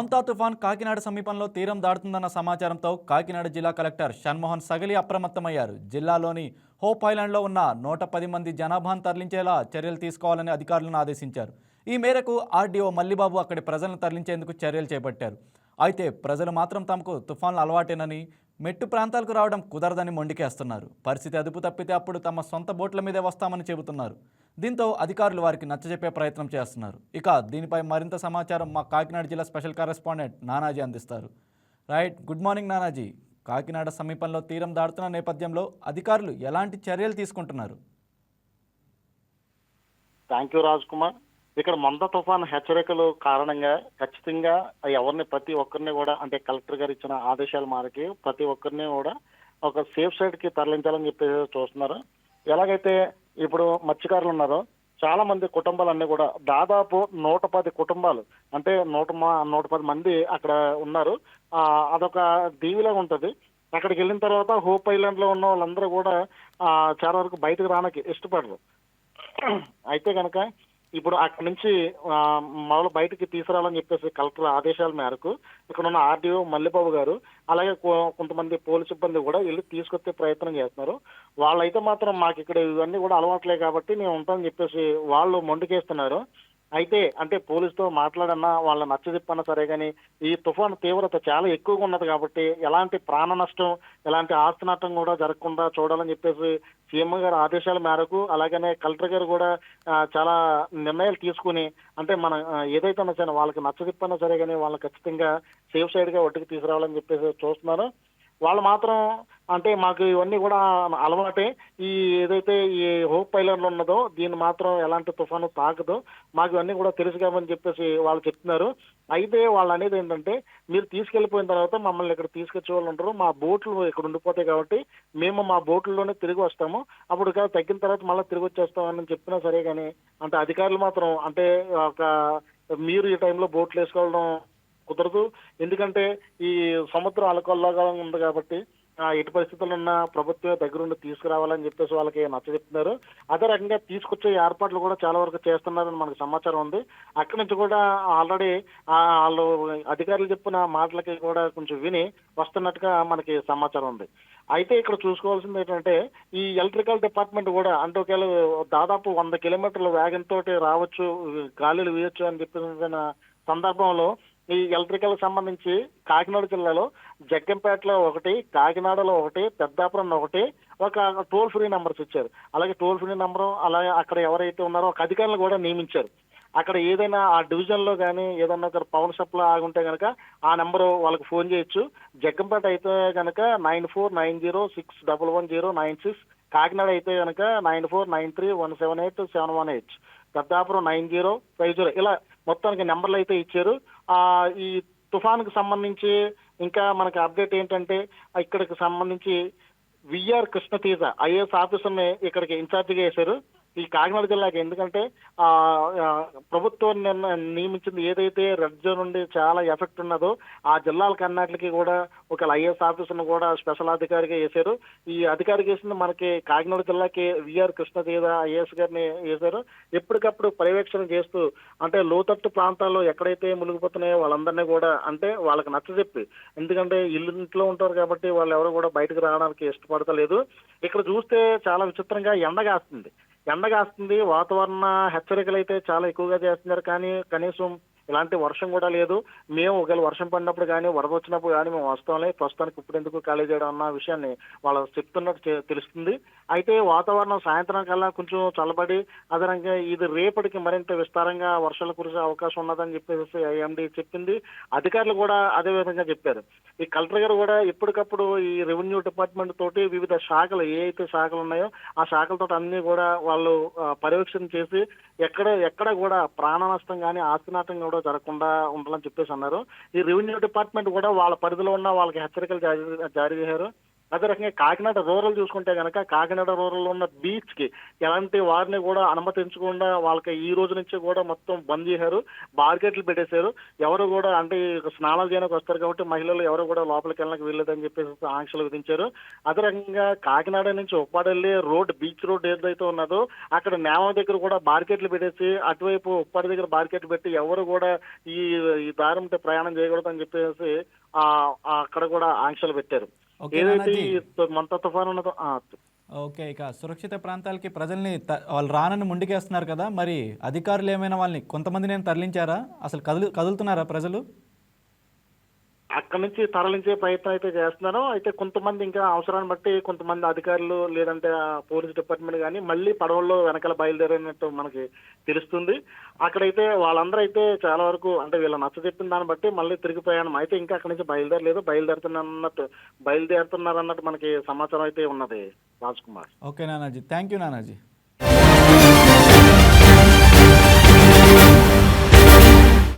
మౌంతా తుఫాన్ కాకినాడ సమీపంలో తీరం దాడుతుందన్న సమాచారంతో కాకినాడ జిల్లా కలెక్టర్ షణ్మోహన్ సగలి అప్రమత్తమయ్యారు. జిల్లాలోని హోప్ ఐలాండ్లో ఉన్న నూట పది మంది జనాభాను తరలించేలా చర్యలు తీసుకోవాలని అధికారులను ఆదేశించారు. ఈ మేరకు ఆర్డీఓ మల్లిబాబు అక్కడి ప్రజలను తరలించేందుకు చర్యలు చేపట్టారు. అయితే ప్రజలు మాత్రం తమకు తుఫాన్లు అలవాటేనని మెట్టు ప్రాంతాలకు రావడం కుదరదని మొండికేస్తున్నారు. పరిస్థితి అదుపు తప్పితే అప్పుడు తమ సొంత బోట్ల మీదే వస్తామని చెబుతున్నారు. దీంతో అధికారులు వారికి నచ్చజెప్పే ప్రయత్నం చేస్తున్నారు. ఇక దీనిపై మరింత సమాచారం మా కాకినాడ జిల్లా స్పెషల్ కరెస్పాండెంట్ నానాజీ అందిస్తారు. Right good morning Nanaji. Kakinada సమీపంలో తీరం దాటుతున్న నేపథ్యంలో అధికారులు ఎలాంటి చర్యలు తీసుకుంటున్నారు? థ్యాంక్ యూ రాజ్ కుమార్ ఇక్కడ మంద తుఫాన్ హెచ్చరికలు కారణంగా ఖచ్చితంగా ఎవరిని ప్రతి ఒక్కరిని కూడా అంటే కలెక్టర్ గారు ఇచ్చిన ఆదేశాల మేరకి ప్రతి ఒక్కరిని కూడా ఒక సేఫ్ సైడ్కి తరలించాలని చెప్పేసి చూస్తున్నారు. ఎలాగైతే ఇప్పుడు మత్స్యకారులు ఉన్నారు చాలా మంది కుటుంబాలన్నీ కూడా దాదాపు నూట పది కుటుంబాలు అంటే నూట మా నూట పది మంది అక్కడ ఉన్నారు. అదొక దీవిలా ఉంటుంది. అక్కడికి వెళ్ళిన తర్వాత హోప్ ఐలాండ్లో ఉన్న వాళ్ళందరూ కూడా చాలా వరకు బయటకు రావడానికి ఇష్టపడరు. అయితే కనుక ఇప్పుడు అక్కడి నుంచి మొదలు బయటకి తీసుకురావాలని చెప్పేసి కలెక్టర్ ఆదేశాల మేరకు ఇక్కడ ఉన్న ఆర్డీఓ మల్లెబాబు గారు అలాగే కొ- కొంతమంది పోలీసు సిబ్బంది కూడా వెళ్ళి తీసుకొచ్చే ప్రయత్నం చేస్తున్నారు. వాళ్ళైతే మాత్రం మాకు ఇక్కడ ఇవన్నీ కూడా అలవాట్లే కాబట్టి మేము ఉంటామని చెప్పేసి వాళ్ళు మొండికేస్తున్నారు. అయితే అంటే పోలీసుతో మాట్లాడన్నా వాళ్ళ నచ్చజెప్పన్నా సరే కానీ ఈ తుఫాను తీవ్రత చాలా ఎక్కువగా ఉన్నది కాబట్టి ఎలాంటి ప్రాణ నష్టం ఎలాంటి ఆస్తి నష్టం కూడా జరగకుండా చూడాలని చెప్పేసి సీఎం గారి ఆదేశాల మేరకు అలాగనే కలెక్టర్ గారు కూడా చాలా నిర్ణయాలు తీసుకుని అంటే మన ఏదైతే సరే వాళ్ళకి నచ్చజెప్పన్నా సరే కానీ వాళ్ళని ఖచ్చితంగా సేఫ్ సైడ్గా ఒట్టుకు తీసుకురావాలని చెప్పేసి చూస్తున్నారు వాళ్ళు మాత్రం అంటే మాకు ఇవన్నీ కూడా అలవాటే. ఈ ఏదైతే ఈ హోప్ ఐలాండ్ ఉన్నదో దీన్ని మాత్రం ఎలాంటి తుఫాను తాకదు. మాకు ఇవన్నీ కూడా తెలుసు కాబట్టి చెప్పేసి వాళ్ళు చెప్తున్నారు. అయితే వాళ్ళు అనేది ఏంటంటే మీరు తీసుకెళ్ళిపోయిన తర్వాత మమ్మల్ని ఇక్కడ తీసుకొచ్చే వాళ్ళు ఉంటారు మా బోట్లు ఇక్కడ ఉండిపోతాయి కాబట్టి మేము మా బోట్లలోనే తిరిగి వస్తాము. అప్పుడు కాదు తగ్గిన తర్వాత మళ్ళీ తిరిగి వచ్చేస్తామని చెప్పినా సరే కానీ అంటే అధికారులు మాత్రం అంటే ఒక మీరు ఈ టైంలో బోట్లు వేసుకోవడం కుదరదు. ఎందుకంటే ఈ సముద్రం అలకొల్లగా ఉంది కాబట్టి ఆ ఎటు పరిస్థితులు ఉన్న ప్రభుత్వం దగ్గరుండి తీసుకురావాలని చెప్పేసి వాళ్ళకి నచ్చ చెప్తున్నారు. అదే రకంగా తీసుకొచ్చే ఏర్పాట్లు కూడా చాలా వరకు చేస్తున్నారని మనకు సమాచారం ఉంది. అక్కడి నుంచి కూడా ఆల్రెడీ వాళ్ళు అధికారులు చెప్పిన మాటలకి కూడా కొంచెం విని వస్తున్నట్టుగా మనకి సమాచారం ఉంది. అయితే ఇక్కడ చూసుకోవాల్సింది ఏంటంటే ఈ ఎలక్ట్రికల్ డిపార్ట్మెంట్ కూడా అంటే ఒకవేళ దాదాపు వంద కిలోమీటర్ల వేగంతో రావచ్చు గాలిలు వేయచ్చు అని చెప్పిన సందర్భంలో ఈ ఎలక్ట్రికల్ సంబంధించి కాకినాడ జిల్లాలో జగ్గంపేటలో ఒకటి కాకినాడలో ఒకటి పెద్దాపురం ఒకటి ఒక టోల్ ఫ్రీ నెంబర్స్ ఇచ్చారు. అలాగే టోల్ ఫ్రీ నెంబరు అలాగే అక్కడ ఎవరైతే ఉన్నారో ఒక అధికారులు కూడా నియమించారు. అక్కడ ఏదైనా ఆ డివిజన్లో కానీ ఏదన్నా ఒక పవర్ సప్లై ఆగుంటే కనుక ఆ నెంబర్ వాళ్ళకి ఫోన్ చేయొచ్చు. జగ్గంపేట అయితే కనుక nine four nine zero six double one zero nine six Kakinada అయితే కనుక nine four nine three one seven eight seven one eight Peddapuram nine zero five zero ఇలా మొత్తానికి నెంబర్లు అయితే ఇచ్చారు. ఈ తుఫాన్కి సంబంధించి ఇంకా మనకి అప్డేట్ ఏంటంటే ఇక్కడికి సంబంధించి విఆర్ కృష్ణతీజ ఐఏఎస్ ఆఫీసర్ని ఇక్కడికి ఇన్ఛార్జిగా వేశారు. ఈ కాకినాడ జిల్లాకి. ఎందుకంటే ఆ ప్రభుత్వం నిన్న నియమించింది ఏదైతే రెడ్ జోన్ నుండి చాలా ఎఫెక్ట్ ఉన్నదో ఆ జిల్లాలకు కన్నాటికి కూడా ఒక ఐఏఎస్ ఆఫీసర్ను కూడా స్పెషల్ అధికారిగా వేశారు. ఈ అధికారికి వేసింది మనకి కాకినాడ జిల్లాకి విఆర్ కృష్ణదేవ ఐఏఎస్ గారిని వేశారు. ఎప్పటికప్పుడు పర్యవేక్షణ చేస్తూ అంటే లోతట్టు ప్రాంతాల్లో ఎక్కడైతే మునిగిపోతున్నాయో వాళ్ళందరినీ కూడా అంటే వాళ్ళకి నచ్చజెప్పి ఎందుకంటే ఇల్లు ఇంట్లో ఉంటారు కాబట్టి వాళ్ళు ఎవరు కూడా బయటకు రావడానికి ఇష్టపడతలేదు. ఇక్కడ చూస్తే చాలా విచిత్రంగా ఎండ కాస్తుంది. ఎండగాస్తుంది వాతావరణ హెచ్చరికలు అయితే చాలా ఎక్కువగా చేస్తున్నారు. కానీ కనీసం ఇలాంటి వర్షం కూడా లేదు. మేము ఒకవేళ వర్షం పడినప్పుడు కానీ వరద వచ్చినప్పుడు కానీ మేము వస్తాంలే ప్రస్తుతానికి ఇప్పుడు ఎందుకు ఖాళీ చేయడం అన్న విషయాన్ని వాళ్ళు చెప్తున్నట్టు తెలుస్తుంది. అయితే వాతావరణం సాయంత్రం కల్లా కొంచెం చల్లబడి అదనంగా ఇది రేపటికి మరింత విస్తారంగా వర్షాలు కురిసే అవకాశం ఉన్నదని చెప్పేసి ఐఎండి చెప్పింది. అధికారులు కూడా అదే విధంగా చెప్పారు. ఈ కలెక్టర్ గారు కూడా ఎప్పటికప్పుడు ఈ రెవెన్యూ డిపార్ట్మెంట్ తోటి వివిధ శాఖలు ఏ అయితే శాఖలు ఉన్నాయో ఆ శాఖలతో అన్ని కూడా వాళ్ళు పర్యవేక్షణ చేసి ఎక్కడ ఎక్కడ కూడా ప్రాణ నష్టం కానీ ఆస్తి నష్టం కూడా జరగకుండా ఉండాలని చెప్పేసి అన్నారు. ఈ రెవెన్యూ డిపార్ట్మెంట్ కూడా వాళ్ళ పరిధిలో ఉన్న వాళ్ళకి హెచ్చరికలు జారీ జారీ చేశారు. అదే రకంగా కాకినాడ రూరల్ చూసుకుంటే కనుక కాకినాడ రూరల్ ఉన్న బీచ్కి ఎలాంటి వారిని కూడా అనుమతించకుండా వాళ్ళకి ఈ రోజు నుంచి కూడా మొత్తం బంద్ చేశారు బార్గెట్లు పెట్టేశారు. ఎవరు కూడా అంటే స్నానాలు చేయడానికి వస్తారు కాబట్టి మహిళలు ఎవరు కూడా లోపలికి వెళ్ళడానికి వీల్లేదని చెప్పేసి ఆంక్షలు విధించారు. అదే రకంగా కాకినాడ నుంచి ఉప్పాడెళ్ళి రోడ్ బీచ్ రోడ్ ఏదైతే ఉన్నదో అక్కడ నేమ దగ్గర కూడా బార్కెట్లు పెట్టేసి అటువైపు ఉప్పాడి దగ్గర బార్కెట్లు పెట్టి ఎవరు కూడా ఈ ఈ ప్రయాణం చేయకూడదని చెప్పేసి అక్కడ కూడా ఆంక్షలు పెట్టారు. ఏదైతే మంత తుఫాన్ ఉన్నదో ఓకే ఇక సురక్షిత ప్రాంతాలకి ప్రజల్ని వాళ్ళు రానని ముందుకేస్తున్నారు కదా మరి అధికారులు ఏమైనా వాళ్ళని కొంతమంది నేను తరలించారా? అసలు కదులు కదులుతున్నారా ప్రజలు? అక్కడి నుంచి తరలించే ప్రయత్నం అయితే చేస్తున్నారు అయితే కొంతమంది ఇంకా అవసరాన్ని బట్టి కొంతమంది అధికారులు లేదంటే పోలీస్ డిపార్ట్మెంట్ కానీ మళ్ళీ పడవల్లో వెనకాల బయలుదేరినట్టు మనకి తెలుస్తుంది. అక్కడైతే వాళ్ళందరూ అయితే చాలా వరకు అంటే వీళ్ళ నచ్చ చెప్పిన దాన్ని బట్టి మళ్ళీ తిరిగి ప్రయాణం. అయితే ఇంకా అక్కడి నుంచి బయలుదేరలేదు. బయలుదేరుతున్నట్టు బయలుదేరుతున్నారన్నట్టు మనకి సమాచారం అయితే ఉన్నది Raj Kumar. Okay Nanaji. Thank you Nanaji.